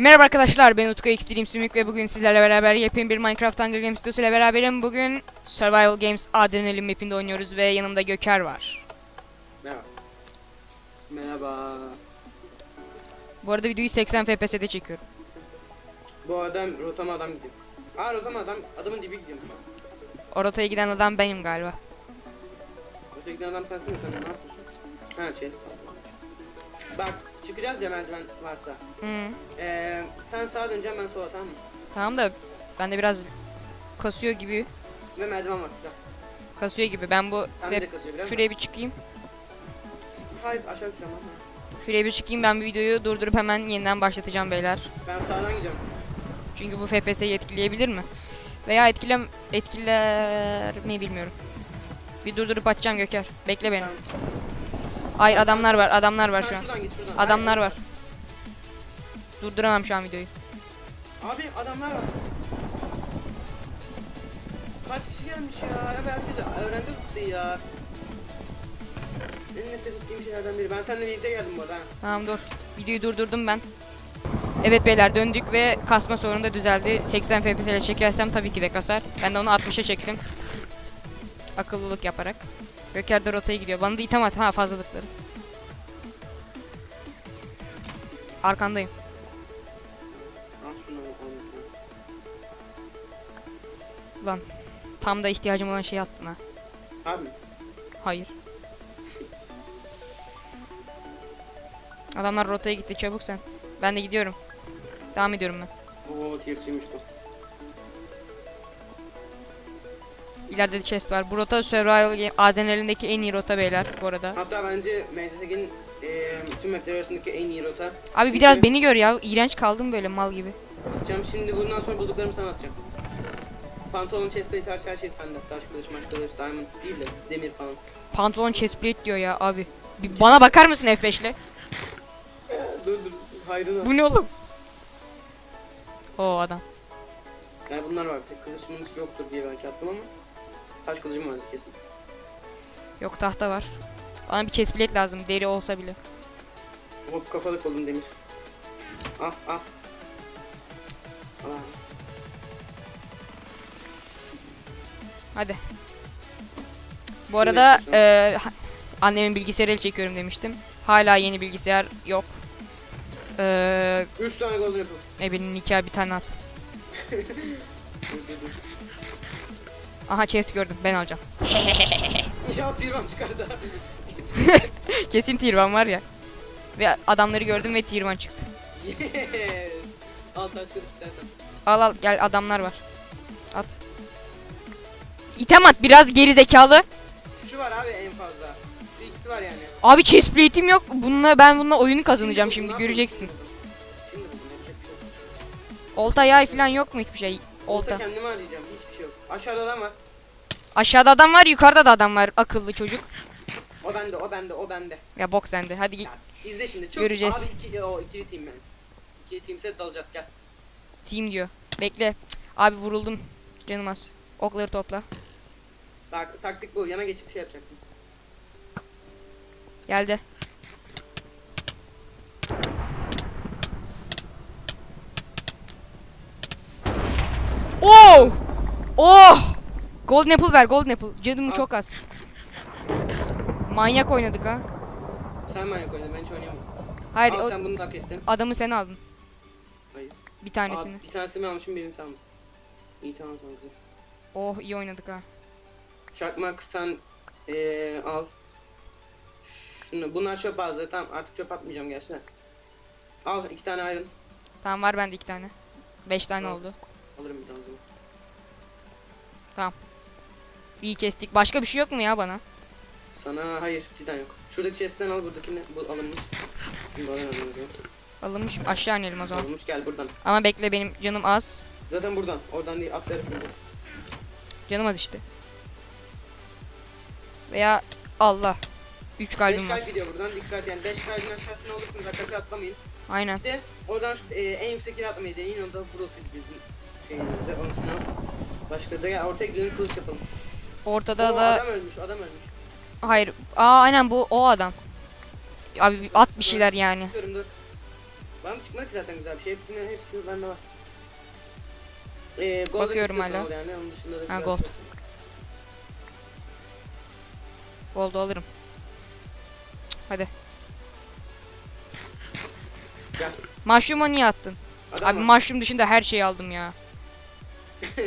Merhaba arkadaşlar ben Utku Extreme Sümük ve bugün sizlerle beraber yepyeni bir Minecraft Hunger Games videosu ile beraberim. Bugün Survival Games Adrenaline mapinde oynuyoruz ve yanımda Göker var. Merhaba. Merhaba. Bu arada videoyu 80 FPS'de çekiyorum. Bu adam rotama adam gidiyor. Aa rotama adam adamın dibi gidiyormuş. O rotaya giden adam benim galiba. Rotaya giden adam sensin mi sen ne yapıyorsun? Ha chest. Bak çıkacağız ya merdiven varsa. Hı. Ee, sen sağa döneceksin ben sola tamam mı? Tamam da bende biraz kasıyor gibi. Ve merdiven var. Güzel. Kasıyor gibi. Ben bu ve de kazıyor biliyor musun? şuraya bir çıkayım. Hayır aşağı düşeceğim lan. Şuraya bir çıkayım ben bir videoyu durdurup hemen yeniden başlatacağım beyler. Ben sağdan gidiyorum. Çünkü bu FPS'yi etkileyebilir mi? Veya etkilem etkiler mi bilmiyorum. Bir durdurup açacağım Göker. Bekle beni. Tamam. Hayır adamlar var, adamlar var şu an. şuradan git şuradan. Adamlar var. Durduramam şu an videoyu. Abi adamlar var. Kaç kişi gelmiş ya? Ya herkes öğrendi tuttu ya. En nefret ettiğim şeylerden biri. Ben seninle birlikte geldim bu arada. ha. Tamam dur. Videoyu durdurdum ben. Evet beyler döndük ve kasma sorunu da düzeldi. 80 FPS ile çekersem tabii ki de kasar. Ben de onu 60'a çektim. Akıllılık yaparak. Göker de rotaya gidiyor. Bana da item at ha fazlalıkları. Arkandayım. Al şunu olmasın. Lan tam da ihtiyacım olan şeyi attın ha. Abi Hayır. Adamlar rotaya gitti çabuk sen. Ben de gidiyorum. Devam ediyorum ben. o tier 2'ymiş bu. İleride de chest var. Bu rota Survival Game Adrenalin'deki en iyi rota beyler bu arada. Hatta bence MCSG'nin eee tüm mapler arasındaki en iyi rota. Abi Çünkü- biraz beni gör ya. İğrenç kaldım böyle mal gibi. Atacağım şimdi bundan sonra bulduklarımı sana atacağım. Pantolon, chestplate, her, her şey sende. Taş kılıç, maş kılıç, diamond değil de demir falan. Pantolon chestplate diyor ya abi. Bir bana bakar mısın F5'le? dur dur hayrına. Bu ne oğlum? O adam. Yani bunlar var. Tek kılıçımız yoktur diye belki attım ama. Taş kılıcım vardı kesin. Yok tahta var. Bana bir chestplate lazım. Deri olsa bile. Hop kafalık oldum demir. Ah ah. Hadi. Bu Şunu arada ha- annemin bilgisayarıyla çekiyorum demiştim. Hala yeni bilgisayar yok. Eee Üç tane golden apple. Ebenin nikahı bir tane at. Aha chest gördüm ben alacağım. İnşaat tirvan çıkardı. Kesin one var ya. Ve adamları gördüm ve one çıktı. yes. Al taş kılıç istersen. Al al gel adamlar var. At. İtem at biraz geri zekalı. Şu var abi en fazla. Şu ikisi var yani. Abi chestplate'im yok. Bununla ben bununla oyunu kazanacağım buldum, şimdi, yapayım? göreceksin. Şimdi buldum. Şimdi buldum yapacak bir şey yok. Olta yay falan yok mu hiçbir şey? Olsa Olta. kendimi arayacağım. Hiçbir şey yok. Aşağıda adam var. Aşağıda adam var, yukarıda da adam var. Akıllı çocuk. O bende, o bende, o bende. Ya bok sende. Hadi git. Ya, izle şimdi. Çok Göreceğiz. Abi iki, o ikili team ben. İkili team set dalacağız gel. Team diyor. Bekle. Abi vuruldum. Canım az. Okları topla. Bak taktik bu. Yana geçip şey yapacaksın. Geldi. Oh! Oh! Golden apple ver, golden apple. Canım çok az. Manyak oynadık ha. Sen manyak oynadın ben hiç oynayamadım. Hayır, Al o sen bunu hak ettin. adamı sen aldın. Hayır. Bir tanesini. Abi, bir tanesini ben almışım birini sen almışsın. İyi tamam sen güzel. Oh, iyi oynadık ha. Çakmak sen eee al. Şunu bunlar çöp azdı. Tamam artık çöp atmayacağım gerçi. Al iki tane ayrın. Tamam var bende iki tane. Beş tane Evet. oldu. Alırım bir tane o zaman. İyi kestik. Başka bir şey yok mu ya bana? Sana hayır cidden yok. Şuradaki chest'ten al buradakini bu alınmış. Alınmış mı? Aşağı inelim o zaman. Alınmış gel buradan. Ama bekle benim canım az. Zaten buradan. Oradan değil atlayarak ineceğiz. Canım az işte. Veya Allah. 3 5 kalbim var. kalp gidiyor buradan dikkat yani 5 kalbin aşağısına olursunuz arkadaşlar atlamayın. Aynen. Bir de oradan şu, e, en yüksek yere atlamayı deneyin o da burası bizim şeyimizde onun için. Başka da ya ortaya gidelim kılıç yapalım. Ortada Oo, da adam ölmüş adam ölmüş. Hayır. Aa aynen bu o adam. Abi at bir şeyler yani. Tutuyorum dur. Bana çıkmadı ki zaten güzel bir şey. Hepsini, hepsi bende var. Ee, Bakıyorum hala. al Yani. Onun dışında da Ha, gold. şey olsun. Gold alırım. Hadi. Gel. Mushroom'a niye attın? Adam Abi var. mushroom dışında her şeyi aldım ya.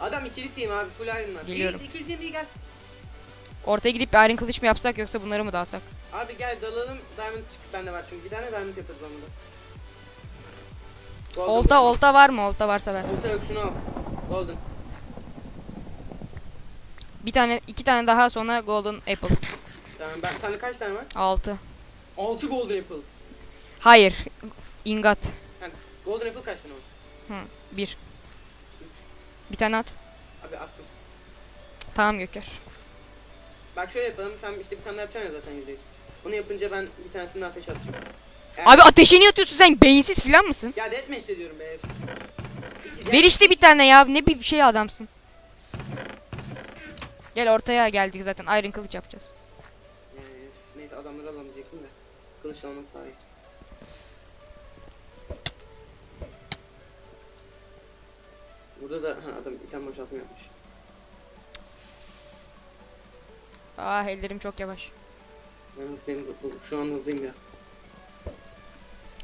Adam ikili team abi full iron'lar. Geliyorum. İyi, ikili team iyi gel. Ortaya gidip bir iron kılıç mı yapsak yoksa bunları mı dağıtsak? Abi gel dalalım. Diamond çık bende var çünkü bir tane diamond yaparız onda. Golden. Olta olta var mı? Olta varsa ver. Olta yok şunu al. Golden. Bir tane iki tane daha sonra golden apple. Tamam ben sende kaç tane var? 6. 6 golden apple. Hayır. Ingot. Ha, golden apple kaç tane var? Hı. 1. 3. Bir tane at. Abi attım. Tamam Göker. Bak şöyle yapalım. Sen işte bir tane daha yapacaksın ya zaten %100. Bunu yapınca ben bir tanesini ateş atacağım. Eğer- Abi ateşe niye atıyorsun sen? Beyinsiz falan mısın? Ya deathmatch de diyorum be. İki, Ver işte bir tane ya. Ne bir şey adamsın. Gel ortaya geldik zaten. Iron kılıç yapacağız. Üf, neyse adamları alamayacakım da. Kılıç almak daha iyi. Burada da ha, adam bir tane boşaltma yapmış. Ah ellerim çok yavaş. Ben hızlıyım. Şu an hızlıyım biraz.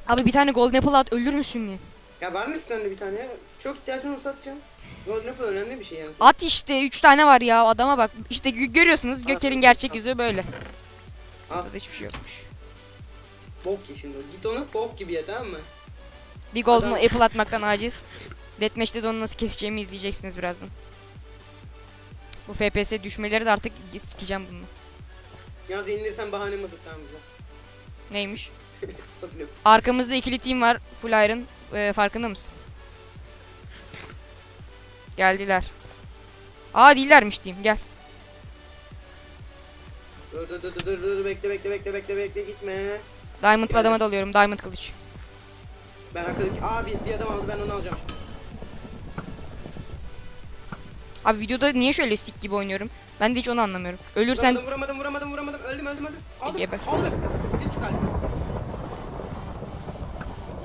Abi bir tane golden apple at ölür müsün diye. Ya var mı sende bir tane? Çok ihtiyacın olsa atacağım. Golden Apple önemli bir şey yani. At işte 3 tane var ya adama bak. İşte gö- görüyorsunuz Göker'in gerçek yüzü böyle. Al. Burada hiçbir şey yokmuş. Bok ye şimdi. Git onu bok gibi ye tamam mı? Bir golden Adam- apple atmaktan aciz. Deathmatch'te de onu nasıl keseceğimi izleyeceksiniz birazdan. Bu FPS düşmeleri de artık sikeceğim bunu. Yalnız yenilirsen bahane mısın tamam güzel. Neymiş? Arkamızda ikili team var. Full iron. Ee, farkında mısın? Geldiler. Aa değillermiş diyeyim. Gel. Dur dur dur dur dur bekle bekle bekle bekle bekle gitme. Diamond'lı Geldi. adama dalıyorum. Diamond kılıç. Ben arkadaki aa bir, bir adam aldı ben onu alacağım şimdi. Abi videoda niye şöyle sik gibi oynuyorum? Ben de hiç onu anlamıyorum. Ölürsen Vuramadım vuramadım vuramadım vuramadım öldüm öldüm öldüm. Aldım Geber. aldım. Bir buçuk kalp.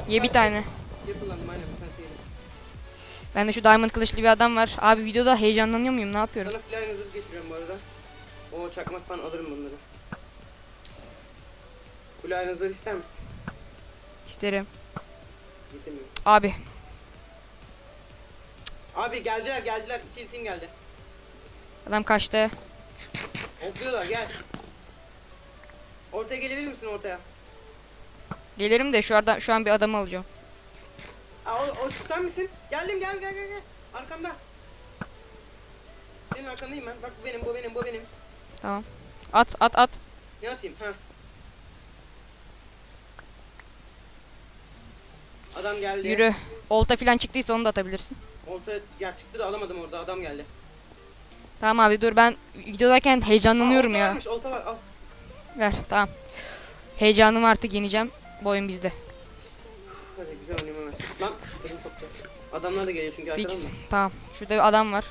ye bir tane. Bir kullandım aynen bir tanesi yedim. Ben de şu diamond kılıçlı bir adam var. Abi videoda heyecanlanıyor muyum? Ne yapıyorum? Sana filan zırh getiriyorum bu arada. O çakmak falan alırım bunları. Kulağın zırh ister misin? İsterim. Getirmiyorum. Abi. Abi geldiler geldiler. İki itim geldi. Adam kaçtı. Hopluyorlar gel. Ortaya gelebilir misin ortaya? Gelirim de şu anda şu an bir adamı alacağım. Aa, o, o şu sen misin? Geldim gel gel gel gel. Arkamda. Senin arkandayım ben. Bak bu benim bu benim bu benim. Tamam. At at at. Ne atayım? Ha. Adam geldi. Yürü. Olta falan çıktıysa onu da atabilirsin. Olta ya çıktı da alamadım orada. Adam geldi. Tamam abi dur ben videodayken heyecanlanıyorum Aa, olta ya. Varmış, olta var. Al. Ver tamam. Heyecanımı artık yeneceğim. Bu oyun bizde. Hadi güzel oynamaya başladık. Lan elim koptu. Adamlar da geliyor çünkü arkadan Fix. mı? Tamam. Şurada bir adam var.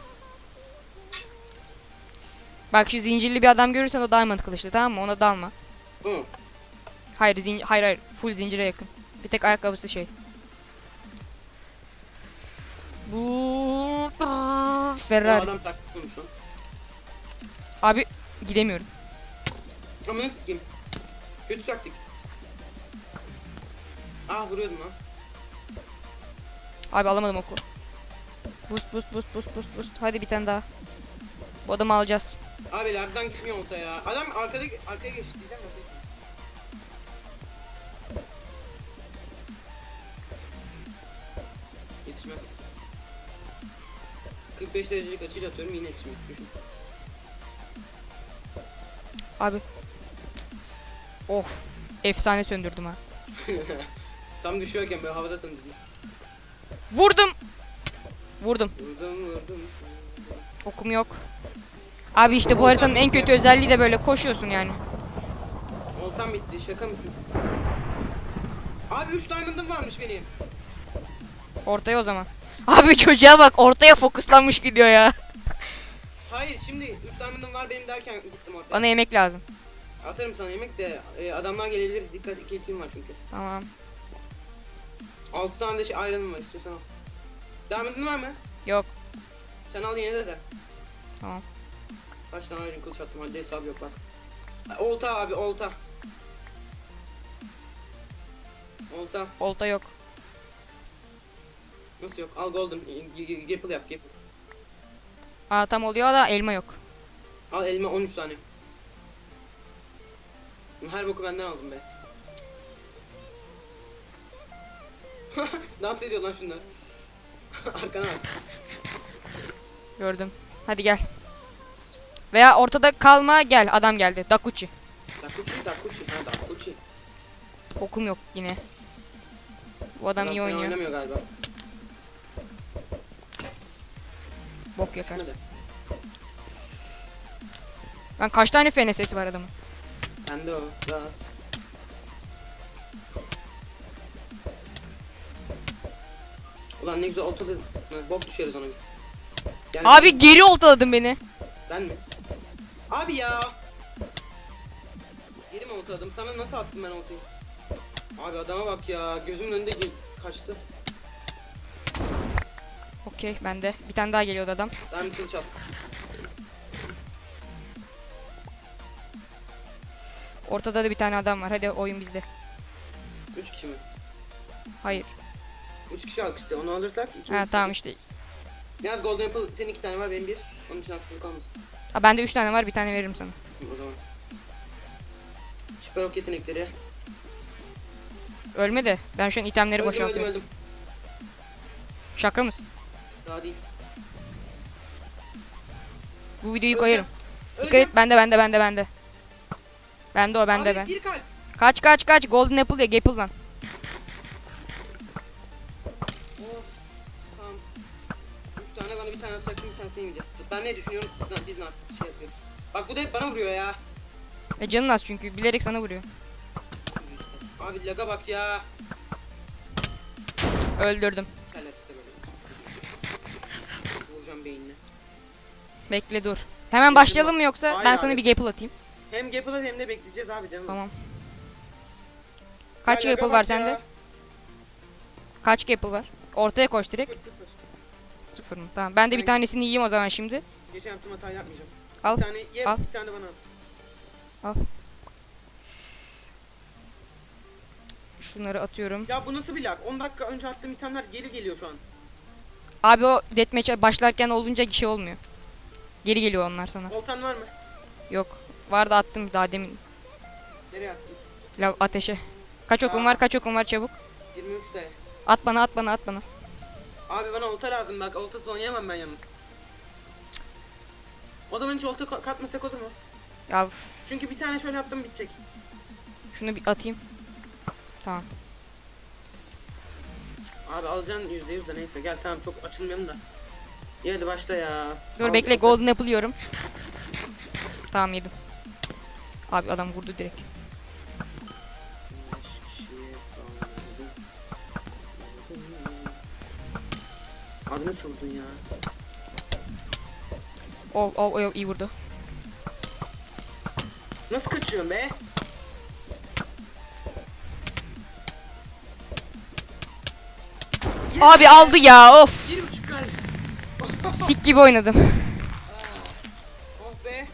Bak şu zincirli bir adam görürsen o diamond kılıçlı tamam mı? Ona dalma. Bu mu? Hayır zin hayır hayır. Full zincire yakın. Bir tek ayakkabısı şey. Bu Ferrari. adam taktik lan. Abi gidemiyorum. Ama nasıl sikeyim? Kötü taktik. Ah vuruyordum lan. Abi alamadım oku. Boost boost boost boost boost boost. Hadi bir tane daha. Bu adamı alacağız. Abi lerden gitmiyor olta ya. Adam arkada arkaya geçti diyeceğim. 45 derecelik açıyla atıyorum yine yetişmiyor. Düşün. Abi. Of. Efsane söndürdüm ha. Tam düşüyorken böyle havada söndürdüm. Vurdum. Vurdum. Vurdum vurdum. Okum yok. Abi işte bu haritanın en kötü özelliği de böyle koşuyorsun yani. Oltam bitti şaka mısın? Abi 3 diamond'ım varmış benim. Ortaya o zaman. Abi çocuğa bak ortaya fokuslanmış gidiyor ya. Hayır şimdi 3 diamond'ım var benim derken gittim ortaya. Bana yemek lazım. Atarım sana yemek de e, adamlar gelebilir dikkat iki itim var çünkü. Tamam. 6 tane de şey iron var istiyorsan al. Edin var mı? Yok. Sen al yine de de. Tamam. Kaç tane iron kılıç attım hadi hesabı yok bak. Olta abi olta. Olta. Olta yok. Nasıl yok? Al golden. Gapple yap gapple. Aa tam oluyor da elma yok. Al elma 13 tane. Her boku benden aldım be. Dans ediyor lan şunlar. Arkana bak. Gördüm. Hadi gel. Veya ortada kalma gel. Adam geldi. Dakuchi. Dakuchi, Dakuchi. Ha Dakuchi. Okum yok yine. Bu adam iyi fena oynuyor. oynamıyor galiba. Bok yakarsın. Lan kaç tane FNS'si var adamın? Bende o. Rahat. Ulan ne güzel ortada Ha, bok düşeriz ona biz. Yani Abi geri oltaladın beni. Ben mi? Abi ya. Geri mi oltaladım? Sana nasıl attım ben oltayı? Abi adama bak ya. Gözümün önünde kaçtı. Okey bende. Bir tane daha geliyordu adam. Ben bir kılıç at. Ortada da bir tane adam var. Hadi oyun bizde. 3 kişi mi? Hayır. 3 kişi aldık işte. Onu alırsak ikimiz. Ha tamam işte. Biraz golden apple. Senin iki tane var benim bir. Onun için haksızlık olmasın. Ha bende 3 tane var. Bir tane veririm sana. O zaman. Süper ok yetenekleri. Ölme de. Ben şu an itemleri Öldüm öldüm boşaltıyorum. öldüm. Şaka mısın? Daha değil. Bu videoyu Öleceğim. koyarım. Dikkat Öleceğim. et bende bende bende bende. Bende o bende Abi, ben. bir kalp. Kaç kaç kaç golden apple ya gapple lan. Of. Tamam. Üç tane bana bir tane atacaksın bir tanesini yemeyeceğiz. Ben ne düşünüyorum? Lan biz ne yapıyoruz? Şey yapıyoruz. Bak bu da hep bana vuruyor ya. E canın az çünkü bilerek sana vuruyor. Abi laga bak ya. Öldürdüm. Beynine. Bekle dur. Hemen başlayalım mı yoksa Hayır ben abi. sana bir gapple atayım. Hem Gapple'ı hem de bekleyeceğiz abi canım. Tamam. Kaç Ya laga gapple bak var sende? Kaç gapple var? Ortaya koş direkt. Sıfır sıfır. Sıfır mı? Tamam. Ben de bir tanesini yiyeyim o zaman şimdi. Geçen yaptığım hatayı yapmayacağım. Al. Bir tane ye al. bir tane bana at. Şunları atıyorum. Ya bu nasıl bir lag? 10 dakika önce attığım itemler geri geliyor şu an. Abi o deathmatch'e başlarken olunca şey olmuyor. Geri geliyor onlar sana. Oltan var mı? Yok. Vardı attım daha demin. Nereye attın? Lav ateşe. Kaç okum Aa. var kaç okum var çabuk. 23 tane. At bana at bana at bana. Abi bana olta lazım bak. Oltasız oynayamam ben yalnız. O zaman hiç olta ka- katmasak olur mu? Ya Çünkü bir tane şöyle yaptım bitecek. şunu bir atayım. Tamam. Abi alacaksın yüzde yüz de neyse gel tamam çok açılmayalım da. İyi hadi başla ya. Dur Al- bekle golden apple yiyorum. Tamam yedim. Abi adam vurdu direkt. Abi nasıl vurdun ya? Oh oh oh iyi vurdu. Nasıl kaçıyorsun be? Abi aldı ya of. Sik gibi oynadım. Oh be.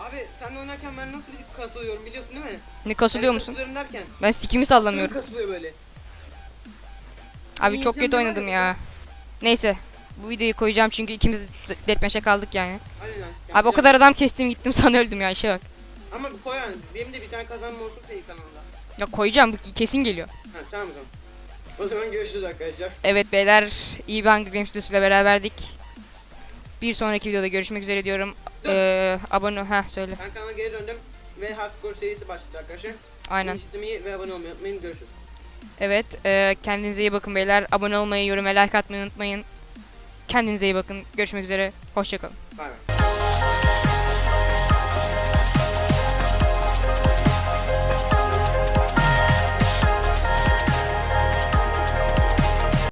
Abi sen oynarken ben nasıl bir kasılıyorum biliyorsun değil mi? Ne kasılıyor Ben musun? Kasılıyorum derken. Ben sikimi Kasılıyorum. sallamıyorum. kasılıyor böyle. Abi çok kötü oynadım ya? Neyse. Bu videoyu koyacağım çünkü ikimiz de deathmatch'e kaldık yani. Aynen. Abi o kadar adam kestim gittim sana öldüm ya işe bak. Ama koy yani. Benim de bir tane kazanma olsun senin kanalda. Ya koyacağım bu kesin geliyor. Ha tamam o zaman. O zaman görüşürüz arkadaşlar. Evet beyler iyi bir Hunger Games videosuyla beraberdik. Bir sonraki videoda görüşmek üzere diyorum. Dur. Ee, abone ha söyle. Ben kanala geri döndüm ve Hardcore serisi başladı arkadaşlar. Aynen. Bunu izlemeyi ve abone olmayı unutmayın. Görüşürüz. Evet e, kendinize iyi bakın beyler. Abone olmayı, yorum like atmayı unutmayın. Kendinize iyi bakın. Görüşmek üzere. Hoşçakalın. Bay bay.